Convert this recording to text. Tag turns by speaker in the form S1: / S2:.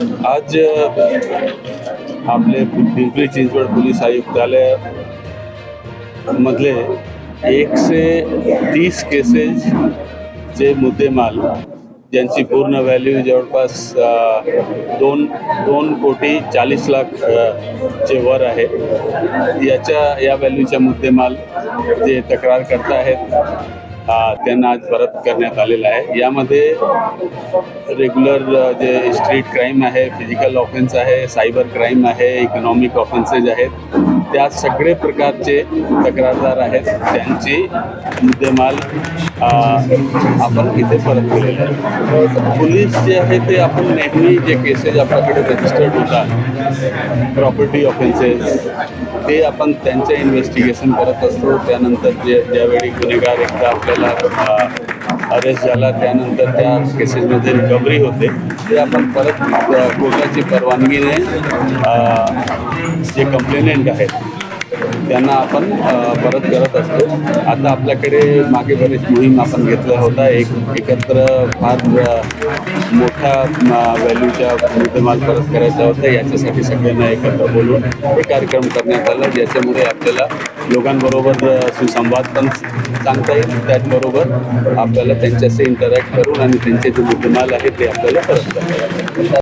S1: आज आपले पिंपरी चिंचवड पोलीस आयुक्तालय मधले एकशे तीस केसेस चे मुद्देमाल ज्यांची पूर्ण व्हॅल्यू जवळपास दोन दोन कोटी चाळीस लाख चे वर आहे. याच्या या व्हॅल्यूच्या मुद्देमाल जे तक्रार करत आहेत त्यांना आज परत करण्यात आलेला आहे. यामध्ये रेग्युलर जे स्ट्रीट क्राईम आहे फिजिकल ऑफेन्स आहे सायबर क्राईम आहे इकॉनॉमिक ऑफेन्सेस आहेत. त्या सगळे प्रकारचे तक्रारदार आहेत. त्यांची मुद्देमाल आपण इथे परत केलेले आहे पोलीस जे आहे ते आपण नेहमी जे केसेस आपल्याकडे रजिस्टर्ड होतात प्रॉपर्टी ऑफेन्सेस ते आपण त्यांचं इन्व्हेस्टिगेशन करत असतो. त्यानंतर जे ज्यावेळी गुन्हेगार एकदा आपल्याला अरेस्ट झाला त्यानंतर त्या केसेसमध्ये रिकव्हरी होते. ते आपण परत कोर्टाची परवानगीने जे कंप्लेनेंट आहेत त्यांना आपण परत करत असतो. आता आपल्याकडे मागे बरेच मोहीम आपण घेतला होता. एक एकत्र फार मोठ्या मोठा व्हॅल्यूच्या मुद्देमाल परत करायचा होता. याच्यासाठी सगळ्यांना एकत्र बोलून हे कार्यक्रम करण्यात आला ज्याच्यामुळे आपल्याला लोकांबरोबर सुसंवाद पण सांगता येईल. त्याचबरोबर आपल्याला त्यांच्याशी इंटरॅक्ट करून आणि त्यांचे जे मुद्देमाल आहे ते आपल्याला परत करता येईल.